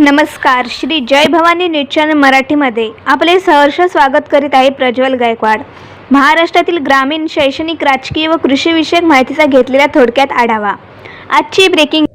नमस्कार श्री जय Bhavani news channel मराठीमध्ये आपले सहर्ष स्वागत करीत आहे प्रज्वल गायकवाड. महाराष्ट्रातील ग्रामीण शैक्षणिक राजकीय व कृषीविषयक माहितीचा घेतलेला थोडक्यात आढावा. आजची ब्रेकिंग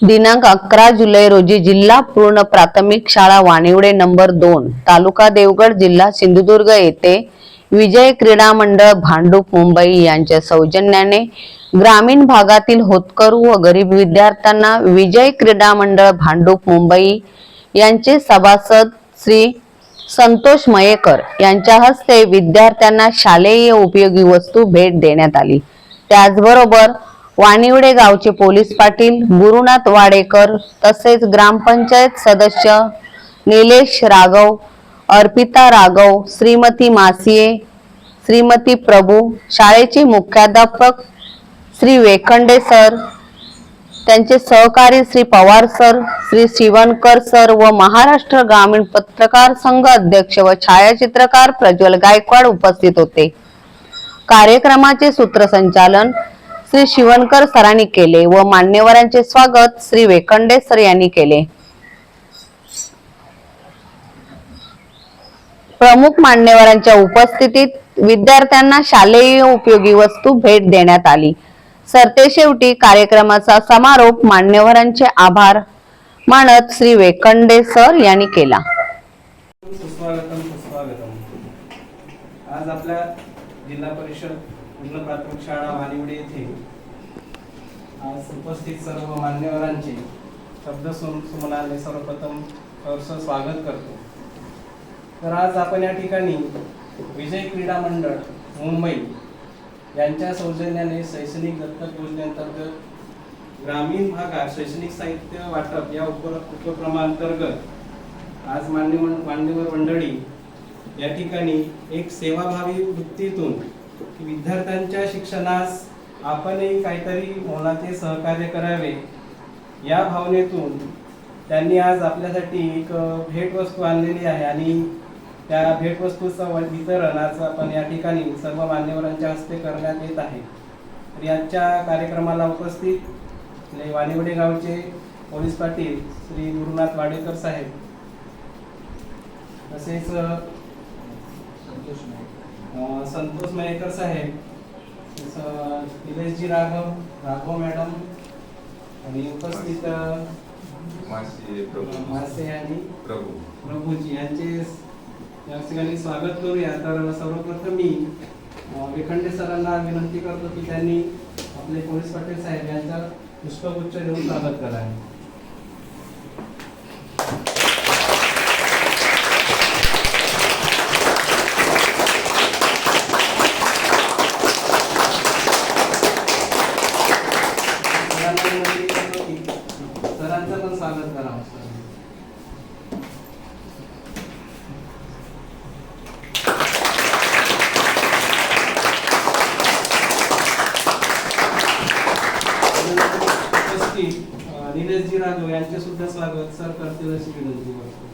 दिनांक अकरा जुलै रोजी जिल्हा पूर्ण प्राथमिक शाळा वाणिवडे नंबर दोन तालुका देवगड जिल्हा सिंधुदुर्ग येथे विजय क्रीडा मंडळ भांडूप मुंबई यांच्या सौजन्याने ग्रामीण भागातील होतकरू व गरीब विद्यार्थ्यांना विजय क्रीडा मंडळ भांडूप मुंबई यांचे सभासद श्री संतोष मयेकर यांच्या हस्ते विद्यार्थ्यांना शालेय उपयोगी वस्तू भेट देण्यात आली. त्याचबरोबर वाणिवडे गावचे पोलीस पाटील गुरुनाथ वाडेकर तसेच ग्रामपंचायत सदस्य निलेश राघव अर्पिता राघव श्रीमती मासिये श्रीमती प्रभू शाळेचे मुख्याध्यापक श्री वेखंडे सर त्यांचे सहकारी श्री पवार सर श्री शिवणकर सर व महाराष्ट्र ग्रामीण पत्रकार संघ अध्यक्ष व छायाचित्रकार प्रज्वल गायकवाड उपस्थित होते. कार्यक्रमाचे सूत्रसंचालन श्री शिवणकर सरांनी केले व मान्यवरांचे स्वागत श्री वेखंडे सर यांनी केले. प्रमुख मान्यवरांच्या उपस्थितीत विद्यार्थ्यांना शालेय उपयोगी वस्तू भेट देण्यात आली. सरतेशेवटी कार्यक्रमाचा समारोप मान्यवरांचे आभार मानत श्री वेकंडे सर यांनी केला. सुस्वागतम सुस्वागतम. आज आपल्या जिल्हा परिषद पूर्ण प्राथमिक शाळा वानिवडे येथे आज उपस्थित सर्व मान्यवरांचे शब्द सुमनाने सर्वप्रथम स्वागत करतो. तर आज आपण या ठिकाणी विजय क्रीडा मंडळ मुंबई यांच्या सौजन्याने शैक्षणिक दत्तक योजनेअंतर्गत ग्रामीण भागात शैक्षणिक साहित्य वाटप या उप उपक्रमांतर्गत आज मान्य मान्यवर मंडळी या ठिकाणी एक सेवाभावी वृत्तीतून विद्यार्थ्यांच्या शिक्षणास आपणही काहीतरी मोलाचे सहकार्य करावे या भावनेतून त्यांनी आज आपल्यासाठी एक भेटवस्तू आणलेली आहे आणि त्या भेटवस्तूचं व- वितरण आज आपण या ठिकाणी सर्व मान्यवरांच्या हस्ते करण्यात येत आहे. तर याच्या कार्यक्रमाला उपस्थित वाणिवडे गावचे पोलीस पाटील श्री गुरुनाथ वाडेकर साहेब. तसेच संतोष मयेकर साहेब निलेशजी राघव राघव मॅडम आणि उपस्थित मासे आणि प्रभू. प्रभूजी यांचे या ठिकाणी स्वागत करूया. तर सर्वप्रथम मी विखंडे सरांना विनंती करतो की त्यांनी आपले पोलीस पाटील साहेब यांचा पुष्पगुच्छ देऊन स्वागत करावे सरांना विनंती करतो की सरांचं पण स्वागत करावं सर उपस्थित निलेशजी राघव यांचे सुद्धा स्वागत. सर करतील अशी विनंती करतो.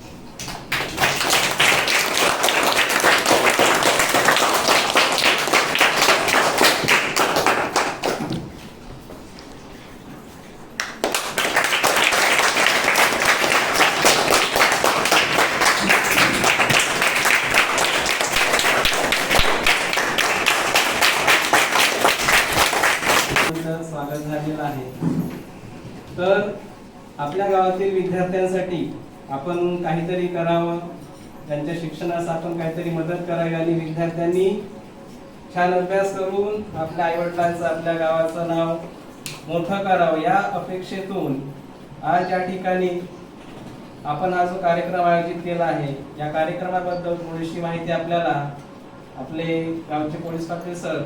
स्वागत झालेलं आहे. तर आपल्या गावातील विद्यार्थ्यांसाठी आपण काहीतरी करावं. त्यांच्या शिक्षणास आपण काहीतरी मदत करावी आणि विद्यार्थ्यांनी छान अभ्यास करून आपल्या आईवडिलांचं आपल्या गावाचं नाव मोठं करावं या अपेक्षेतून आज या ठिकाणी आपण हा जो कार्यक्रम आयोजित केला आहे या कार्यक्रमाबद्दल थोडीशी माहिती आपल्याला आपले गावचे पोलीस पाटील सर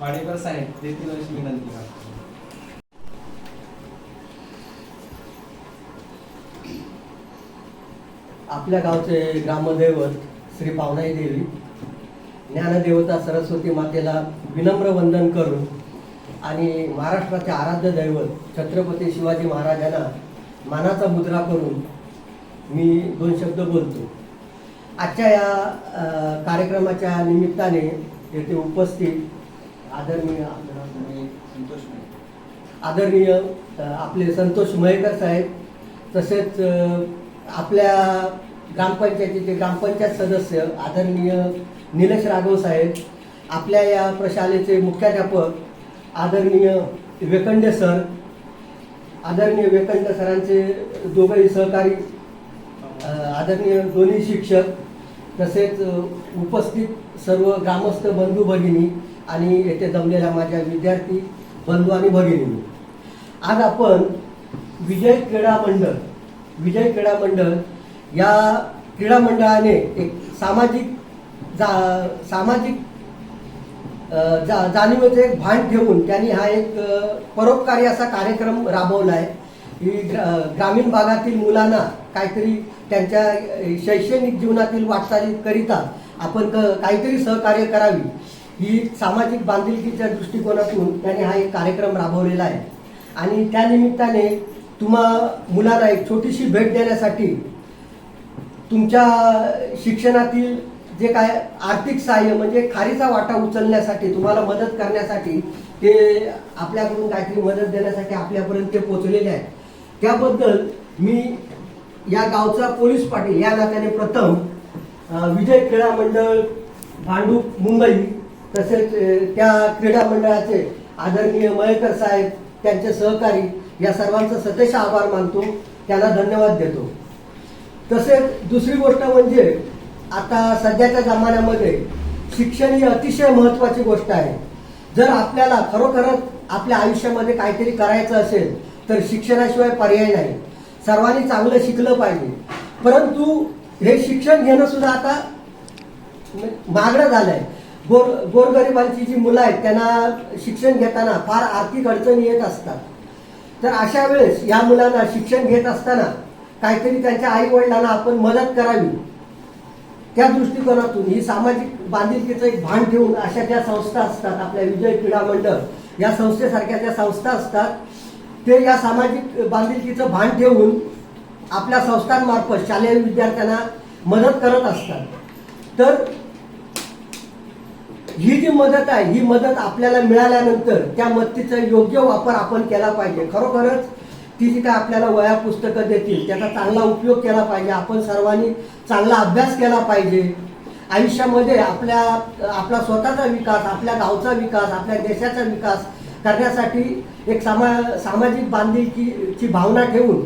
वाडेकर साहेब देतील अशी विनंती करतो. आपल्या गावचे ग्रामदैवत श्री पावनाई देवी ज्ञानदेवता सरस्वती मातेला विनम्र वंदन करून आणि महाराष्ट्राचे आराध्य दैवत छत्रपती शिवाजी महाराजांना मानाचा मुद्रा करून मी दोन शब्द बोलतो. आजच्या या कार्यक्रमाच्या निमित्ताने येथे उपस्थित आदरणीय संतोष आदरणीय आपले संतोष मयेकर साहेब तसेच आपल्या ग्रामपंचायतीचे ग्रामपंचायत सदस्य आदरणीय निलेश राघव साहेब आपल्या या प्रशालेचे मुख्याध्यापक आदरणीय वेकंडे सर आदरणीय वेकंडे सरांचे दोघंही सहकारी आदरणीय दोन्ही शिक्षक तसेच उपस्थित सर्व ग्रामस्थ बंधू भगिनी आणि येथे जमलेल्या माझ्या विद्यार्थी बंधू आणि भगिनी आज आपण विजय क्रीडा मंडळ विजय क्रीडा मंडळ या क्रीडा मंडळाने एक सामाजिक जा सामाजिक जा जाणीवेचं एक भान ठेवून त्यांनी हा एक परोपकारी असा कार्यक्रम राबवला आहे. की ग्रा- ग्रामीण भागातील मुलांना काहीतरी त्यांच्या शैक्षणिक जीवनातील वाटचालीकरिता आपण क काहीतरी सहकार्य करावी. ही सामाजिक बांधिलकीच्या दृष्टिकोनातून त्यांनी हा एक कार्यक्रम राबवलेला आहे. आणि त्यानिमित्ताने तुम्हा मुलाला एक छोटीशी भेट देण्यासाठी तुमच्या शिक्षणातील जे काय आर्थिक सहाय्य म्हणजे खारीचा वाटा उचलण्यासाठी तुम्हाला मदत करण्यासाठी ते आपल्याकडून काहीतरी मदत देण्यासाठी आपल्यापर्यंत ते पोचलेले आहेत. त्याबद्दल मी या गावचा पोलीस पाटील या नात्याने प्रथम विजय क्रीडा मंडळ भांडूप मुंबई तसेच त्या क्रीडा मंडळाचे आदरणीय मयेकर साहेब त्यांचे सहकारी या सर्वांचा सतेश आभार मानतो त्यांना धन्यवाद देतो. तसेच दुसरी गोष्ट म्हणजे आता सध्याच्या जमान्यामध्ये शिक्षण ही अतिशय महत्वाची गोष्ट आहे. जर आपल्याला खरोखरच आपल्या आयुष्यामध्ये काहीतरी करायचं असेल तर शिक्षणाशिवाय पर्याय नाही. सर्वांनी चांगलं शिकलं पाहिजे. परंतु हे शिक्षण घेणं सुद्धा आता मागणं झालंय. गोर गोरगरिबांची जी मुलं आहेत त्यांना शिक्षण घेताना फार आर्थिक अडचणी येत असतात. तर अशा वेळेस या मुलांना शिक्षण घेत असताना काहीतरी त्यांच्या आई वडिलांना आपण मदत करावी. त्या दृष्टिकोनातून ही सामाजिक बांधिलकीचं एक भान ठेवून अशा ज्या संस्था असतात आपल्या विजय क्रीडा मंडळ या संस्थेसारख्या ज्या संस्था असतात ते या सामाजिक बांधिलकीचं भान ठेवून आपल्या संस्थांमार्फत शालेय विद्यार्थ्यांना मदत करत असतात. तर ही जी मदत आहे ही मदत आपल्याला मिळाल्यानंतर त्या मदतीचा योग्य वापर आपण केला पाहिजे. खरोखरच ती जी काय आपल्याला वया पुस्तकं देतील त्याचा चांगला उपयोग केला पाहिजे. आपण सर्वांनी चांगला अभ्यास केला पाहिजे. आयुष्यामध्ये आपल्या आपला स्वतःचा विकास आपल्या गावचा विकास आपल्या देशाचा विकास करण्यासाठी एक सामा सामाजिक बांधिलकीची भावना ठेवून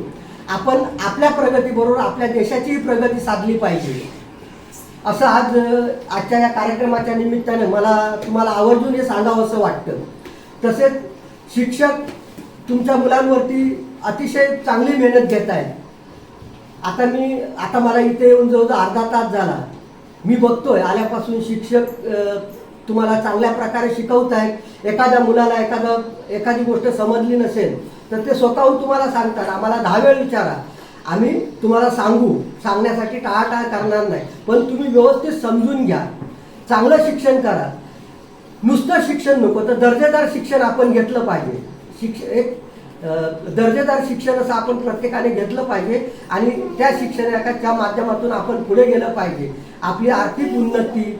आपण आपल्या प्रगतीबरोबर आपल्या देशाचीही प्रगती साधली पाहिजे. असं आज आजच्या या कार्यक्रमाच्या निमित्ताने मला तुम्हाला आवर्जून हे सांगावं असं वाटतं. तसेच शिक्षक तुमच्या मुलांवरती अतिशय चांगली मेहनत घेत आहेत. आता मी आता मला इथे येऊन जवळजवळ अर्धा तास झाला. मी बघतोय आल्यापासून शिक्षक तुम्हाला चांगल्या प्रकारे शिकवत आहेत. एखाद्या मुलाला एखादा एखादी गोष्ट समजली नसेल तर ते स्वतःहून तुम्हाला सांगतात. आम्हाला दहा वेळ विचारा. आम्ही तुम्हाला सांगू सांगण्यासाठी टाळाटाळ करणार नाही. पण तुम्ही व्यवस्थित समजून घ्या. चांगलं शिक्षण करा. नुसतं शिक्षण नको तर दर्जेदार शिक्षण आपण घेतलं पाहिजे. शिक्ष एक दर्जेदार शिक्षण असं आपण प्रत्येकाने घेतलं पाहिजे आणि त्या शिक्षणाच्या माध्यमातून आपण पुढे गेलं पाहिजे. आपली आर्थिक उन्नती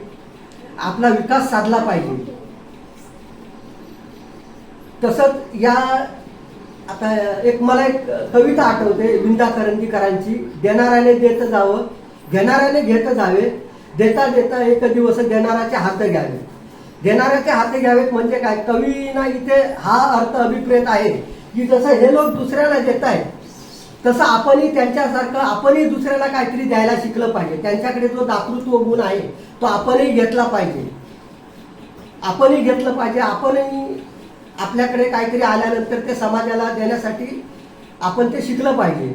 आपला विकास साधला पाहिजे. तसंच या आता एक मला एक कविता आठवते विंदा करंदीकरांची. देणाऱ्याने देत जावं घेणाऱ्याने घेत जावे. देता देता एक दिवस देणाऱ्याचे हात घ्यावे. देणाऱ्याचे हात घ्यावेत म्हणजे काय? कवीना इथे हा अर्थ अभिप्रेत आहे की जसं हे लोक दुसऱ्याला देत आहेत तसं आपणही त्यांच्यासारखं आपणही दुसऱ्याला काहीतरी द्यायला शिकलं पाहिजे. त्यांच्याकडे जो दातृत्व गुण आहे तो आपणही घेतला पाहिजे. आपणही घेतलं पाहिजे. आपणही आपल्याकडे काहीतरी आल्यानंतर ते समाजाला देण्यासाठी आपण ते शिकलं पाहिजे.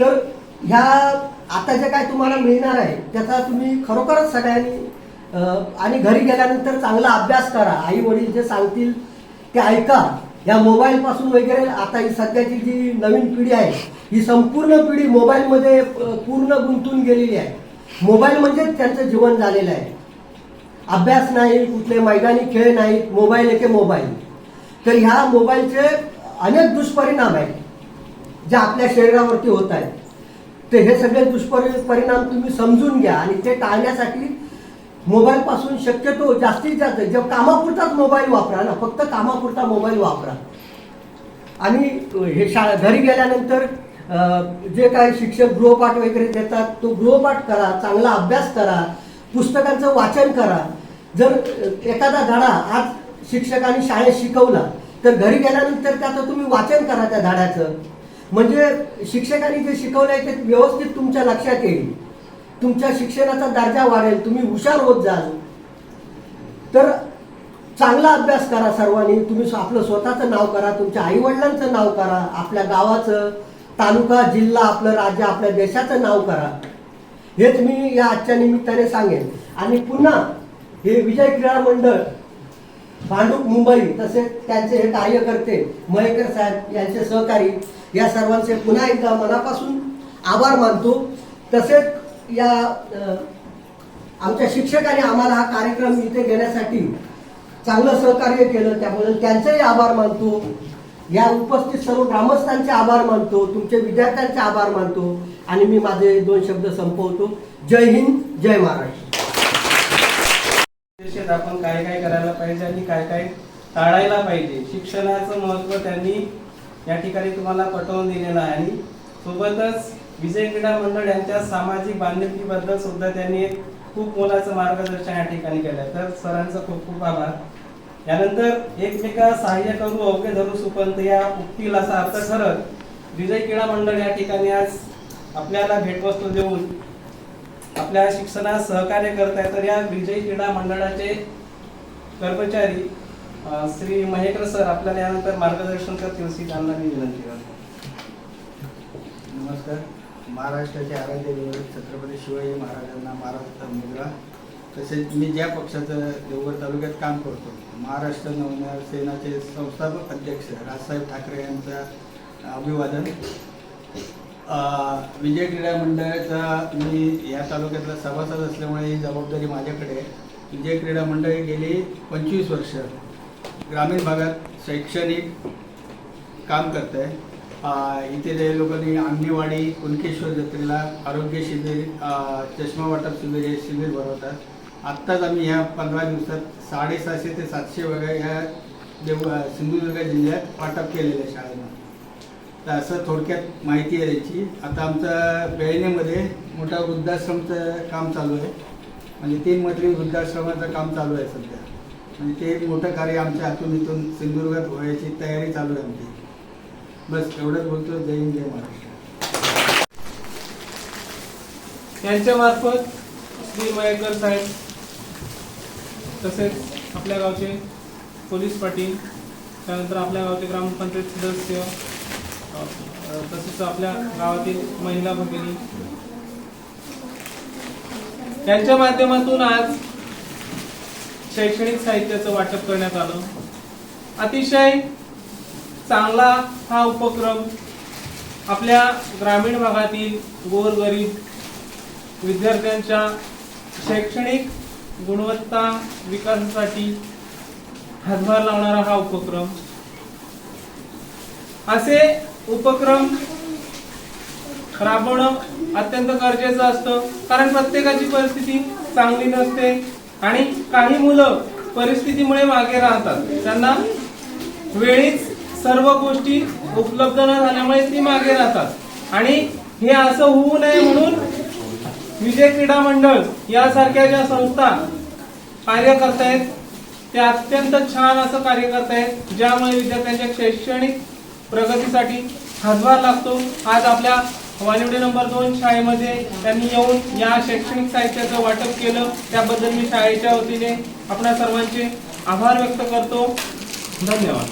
तर ह्या आता जे काय तुम्हाला मिळणार आहे त्याचा तुम्ही खरोखरच सगळ्यांनी आणि घरी गेल्यानंतर चांगला अभ्यास करा. आई वडील जे सांगतील ते ऐका. या मोबाईल पासून वगैरे आता ही सध्याची जी नवीन पिढी आहे ही संपूर्ण पिढी मोबाईलमध्ये पूर्ण गुंतून गेलेली आहे. मोबाईल म्हणजे त्यांचं जीवन झालेलं आहे. अभ्यास नाही कुठले मैदानी खेळ नाहीत मोबाईल एके मोबाईल. तर ह्या मोबाईलचे अनेक दुष्परिणाम आहेत जे आपल्या शरीरावरती होत आहेत. तर हे सगळे दुष्परि परिणाम तुम्ही समजून घ्या आणि ते टाळण्यासाठी मोबाईलपासून शक्यतो जास्तीत जास्त जे कामापुरताच मोबाईल वापरा ना फक्त कामापुरता मोबाईल वापरा. आणि हे शाळा घरी गेल्यानंतर जे काही शिक्षक गृहपाठ वगैरे देतात तो गृहपाठ करा चांगला अभ्यास करा पुस्तकांचं वाचन करा. जर एखादा धडा आज शिक्षकांनी शाळेत शिकवला. तर घरी गेल्यानंतर त्याचं तुम्ही वाचन करा त्या धाड्याचं म्हणजे शिक्षकांनी जे शिकवलंय ते व्यवस्थित तुमच्या लक्षात येईल. तुमच्या शिक्षणाचा दर्जा वाढेल. तुम्ही हुशार होत जाल. तर चांगला अभ्यास करा सर्वांनी. तुम्ही आपलं स्वतःचं नाव करा. तुमच्या आई वडिलांचं नाव करा. आपल्या गावाचं तालुका जिल्हा आपलं राज्य आपल्या देशाचं नाव करा. हेच मी या आजच्या निमित्ताने सांगेन. आणि पुन्हा हे विजय क्रीडा मंडळ भांडूप मुंबई तसेच त्यांचे हे कार्यकर्ते मयेकर साहेब यांचे सहकारी या सर्वांचे पुन्हा एकदा मनापासून आभार मानतो. तसेच या आमच्या शिक्षकाने आम्हाला हा कार्यक्रम इथे घेण्यासाठी चांगलं सहकार्य केलं. त्याबद्दल त्यांचेही आभार मानतो. या उपस्थित सर्व ग्रामस्थांचे आभार मानतो. तुमचे विद्यार्थ्यांचे आभार मानतो. आणि मी माझे दोन शब्द संपवतो. जय हिंद जय महाराष्ट्र. आहेत आपण काय काय करायला पाहिजे आणि काय काय टाळायला पाहिजे. शिक्षणाचं महत्त्व त्यांनी या ठिकाणी तुम्हाला पटवून दिलेलं आहे. आणि सोबतच विजय क्रीडा मंडळ यांच्या सामाजिक बांधिलकीबद्दल सुद्धा त्यांनी एक खूप मोलाचं मार्गदर्शन या ठिकाणी केलं तर सरांचं खूप खूप आभार. यानंतर एकमेका सहाय्य करू अवघे धरू सुपंत या उक्तील असा अर्थ ठरत विजय क्रीडा मंडळ या ठिकाणी आज आपल्याला भेटवस्तू देऊन आपल्या शिक्षणात सहकार्य करत आहे तर या विजय क्रीडा मंडळाचे कर्मचारी श्री महेकर सर आपल्याला यानंतर मार्गदर्शन करतील श्री त्यांना मी विनंती करतो. नमस्कार. महाराष्ट्राचे आराध्य दैवत छत्रपती शिवाजी महाराजांना महाराष्ट्र मुद्रा. तसेच मी ज्या पक्षाचं देवगड तालुक्यात काम करतो महाराष्ट्र नवनिर्माण सेनाचे संस्थापक अध्यक्ष राजसाहेब ठाकरे यांचा अभिवादन. विजय क्रीडा मंडळाचा मी या तालुक्यातला सभासद असल्यामुळे ही जबाबदारी माझ्याकडे आहे. विजय क्रीडा मंडळ गेली पंचवीस वर्ष. ग्रामीण भागात शैक्षणिक काम करतं. आहे इथे जे लोकांनी अंगणेवाडी कुणकेश्वर जत्रेला आरोग्य शिबिर चष्मा वाटप शिबिर हे शिबिर भरवतात. आत्ताच आम्ही ह्या पंधरा दिवसात साडेसहाशे ते सातशे वगैरे ह्या देव सिंधुदुर्ग जिल्ह्यात वाटप केलेलं आहे शाळेनं तर असं थोडक्यात माहिती आहे याची आता आमचा बेळणेमध्ये मोठा वृद्धाश्रमचं काम चालू आहे. म्हणजे तीन मजली वृद्धाश्रमाचं काम चालू आहे सध्या. म्हणजे ते एक मोठं कार्य आमच्या हातून इथून सिंधुदुर्गात व्हायची तयारी चालू आहे आमची. बस एवढंच बोलतो. जय हिंद जय महाराष्ट्र. यांच्यामार्फत श्री मयेकर साहेब तसेच आपल्या गावचे पोलीस पाटील त्यानंतर आपल्या गावचे ग्रामपंचायत सदस्य तसेच आपल्या गावातील महिला भगिनी. त्यांच्या माध्यमातून आज शैक्षणिक साहित्याचं वाटप करण्यात आलं. अतिशय चांगला हा उपक्रम आपल्या ग्रामीण भागातील गोरगरीब विद्यार्थ्यांच्या शैक्षणिक गुणवत्ता विकासासाठी हातभार लावणारा हा उपक्रम. असे उपक्रम राबवणं अत्यंत गरजेचं असतं. कारण प्रत्येकाची परिस्थिती चांगली नसते आणि काही मुलं परिस्थितीमुळे मागे राहतात. त्यांना वेळीच सर्व गोष्टी उपलब्ध न झाल्यामुळे ती मागे राहतात. आणि हे असं होऊ नये म्हणून विजय क्रीडा मंडळ यासारख्या ज्या संस्था कार्य करतायत ते अत्यंत छान असं कार्य करतायत. ज्यामुळे विद्यार्थ्यांच्या शैक्षणिक प्रगतीसाठी हातभार लागतो. आज आपल्या वानिवडे नंबर दोन शाळेमध्ये त्यांनी येऊन या शैक्षणिक साहित्याचं वाटप केलं. त्याबद्दल मी शाळेच्या वतीने आपल्या सर्वांचे आभार व्यक्त करतो. धन्यवाद.